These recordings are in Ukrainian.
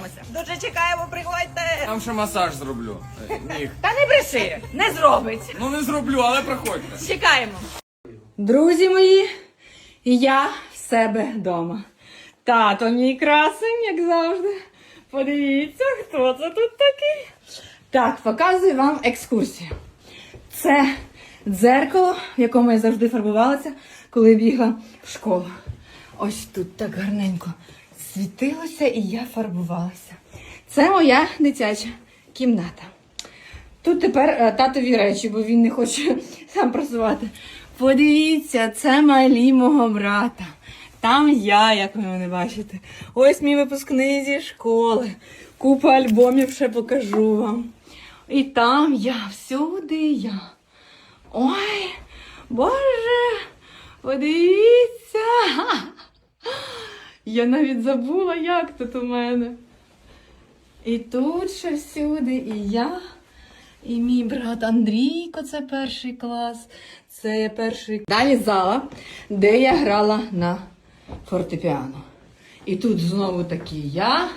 посміємося. Дуже чекаємо, приходьте. Там ще масаж зроблю. Е, Ніг. Та не бреши, не зробить. Ну не зроблю, але приходьте. Чекаємо. Друзі мої, я в себе вдома. Тато мій красень, як завжди. Подивіться, хто це тут такий. Так, показую вам екскурсію. Це дзеркало, в якому я завжди фарбувалася, коли бігла в школу. Ось тут так гарненько світилося і я фарбувалася. Це моя дитяча кімната. Тут тепер е, татові речі, бо він не хоче сам працювати. Подивіться, це малі мого брата. Там я, як ви мене бачите. Ось мій випускний зі школи. Купа альбомів ще покажу вам. І там я, всюди я. Ой, Боже, подивіться. Я навіть забула, як тут у мене. І тут ще всюди, і я. І мій брат Андрійко, це перший клас. Це перший. Далі зала, де я грала на фортепіано. І тут знову таки я,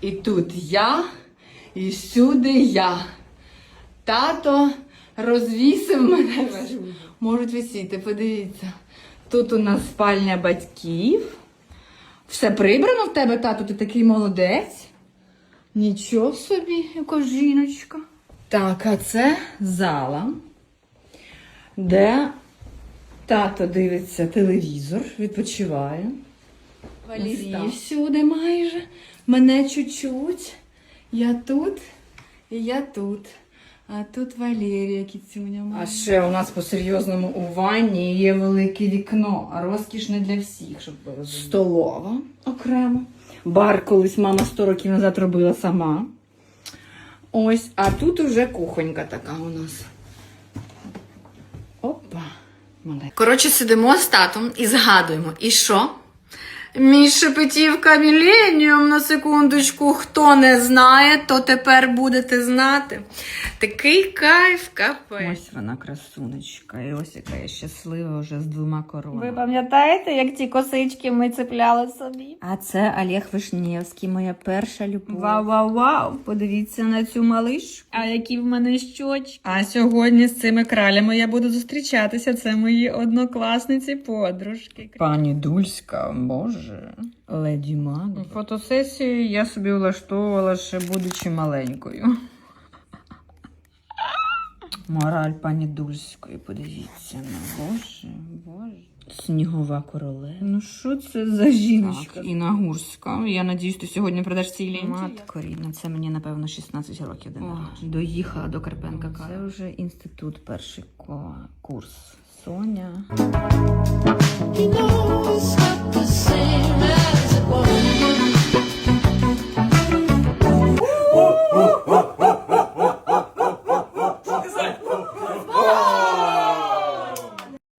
і тут я, і всюди я. Тато розвісив мене. Можуть висіти, подивіться. Тут у нас спальня батьків. Все прибрано в тебе, тато, ти такий молодець. Нічого собі, яка жіночка. Так, а це зала, де тато дивиться телевізор, відпочиває. Валерій всюди майже. Мене чуть-чуть. Я тут і я тут. А тут Валерія кіцюня. моя. А ще у нас по-серйозному у ванні є велике вікно, а розкіш не для всіх, щоб ви розуміли. Столова окремо. Бар колись мама 100 років назад робила сама. Ось, а тут уже кухонька така у нас. Опа. Коротше, сидимо з татом і згадуємо. І що? Мій шепетівка Міленіум на секундочку. Хто не знає, то тепер будете знати. Такий кайф капець. Ось вона красунечка. І ось яка я щаслива вже з двома коронами. Ви пам'ятаєте, як ті косички ми цепляли собі? А це Олег Вишнєвський, моя перша любов. Вау, вау, вау! Подивіться на цю малишку. А які в мене щочки. А сьогодні з цими кралями я буду зустрічатися. Це мої однокласниці подружки. Пані Дульська, боже, леді Мага. Фотосесію я собі влаштовувала ще будучи маленькою. Мораль пані Дульської, подивіться на боже, боже. Снігова королева. Ну що це за жіночка? Так, Інна Гурська. Я надіюсь, ти сьогодні придаш цій ленті. Матко рідна, це мені, напевно, 16 років. Доїхала до Карпенка. Це вже інститут, перший курс. Соня.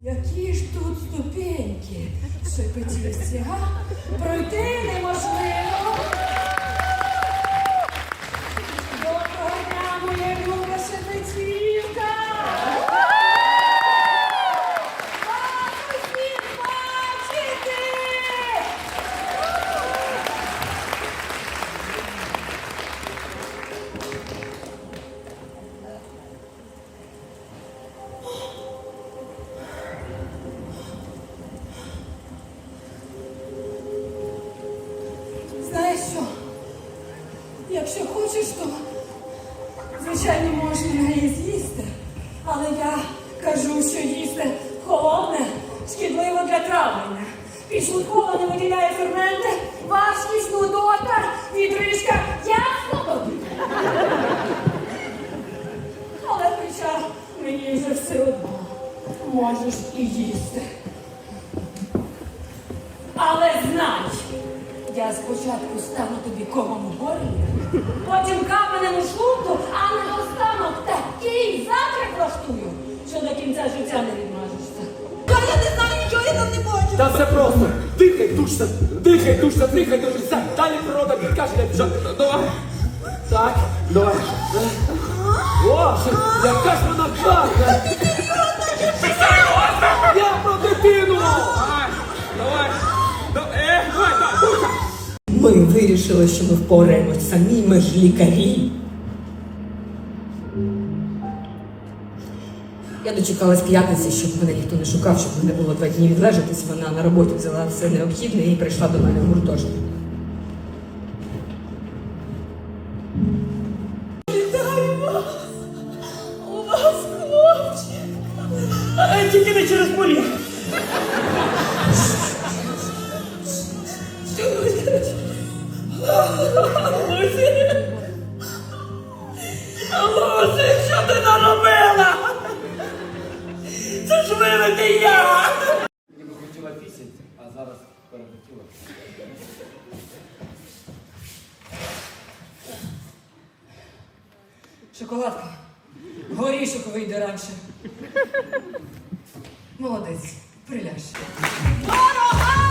Які ж тут ступеньки, шепетівці, га? Пройти неможливо. Якщо хочеш, то звичайно можна неї з'їсти. Але я кажу, що їсти холодне шкідливо для травлення. Підшлунково не виділяє ферменти, важкість, нудота, відрижка. Каменем у шлунку, а наостанок такий закрик влаштую, що до кінця життя не відмажешся. Та я не знаю, нічого я там не бачу. Та все просто. Дихай, душся, дихай, душся, дихай, тушся. Далі природа підкаже. Давай. Так, давай. О, яка ж вона гарна. Ми вирішили, що ми впораємось самі, ми ж лікарі. Я дочекалась п'ятниці, щоб мене ніхто не шукав, щоб мене було два дні відлежатись. Вона на роботі взяла все необхідне і прийшла до мене в гуртожиток. Вітаємо! У вас хлопчик! Тільки не через полі. Луси, що ти наробила? Це ж винен я! Ніби хотіла пісять, а зараз перехотіла. Шоколадка. Горішок вийде раніше. Молодець, приляж. Дівчатонька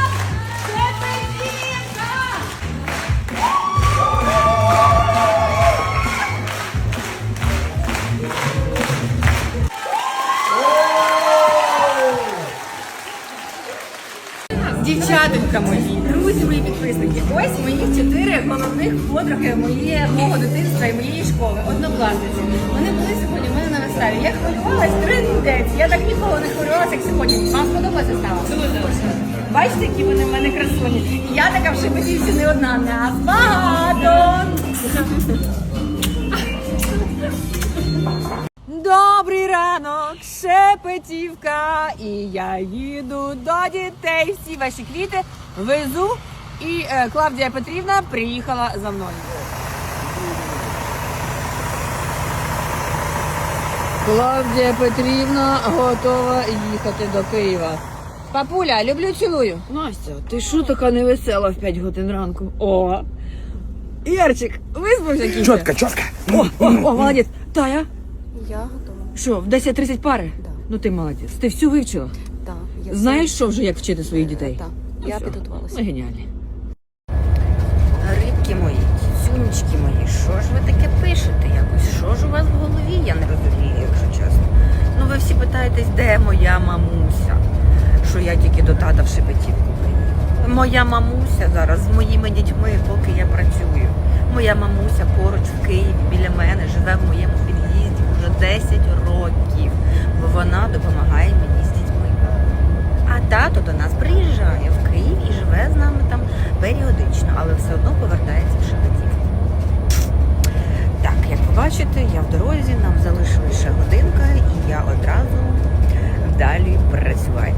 друзі. Ось мої чотири головних подруги моєї мого дитинства і моєї школи, однокласниці. Вони були сьогодні в мене на виставі. Я хвилювалась трендець. Я так ніколи не хвилювалася, як сьогодні. Вам сподобалася стала? Бачите, які вони в мене красуні. Я така в шепетівці не одна. Нас багато. Добрий ранок, Шепетівка, і я їду до дітей. Всі ваші квіти везу. І е, Клавдія Петрівна приїхала за мною. Клавдія Петрівна готова їхати до Києва. Папуля, люблю цілую. Настя, ти що така невесела в 5 годин ранку? О! Ярчик, виспався кінця? Чотка, чотка. О, о, о, молодець. Тая? Я готова. Що, в 10.30 пари? Да. Ну ти молодець. Ти всю вивчила? Так, я Знаєш, що вже як вчити своїх дітей? Так, Ну, я все. підготувалася. Ми геніальні. Рибки мої, кіцюнечки мої, що ж ви таке пишете якось? Що ж у вас в голові? Я не розумію, якщо чесно. Ну ви всі питаєтесь, де моя мамуся? Що я тільки до тата в Шепетівку приїхала. Моя мамуся зараз з моїми дітьми, поки я працюю. Моя мамуся поруч в Києві біля мене живе в моєму під'їзді вже 10 років, бо вона допомагає мені з дітьми. А тато до нас приїжджає в Київ і живе з нами там періодично, але все одно повертається в Шепетівку. Бачите, я в дорозі, нам залишилася годинка, і я одразу далі репетицію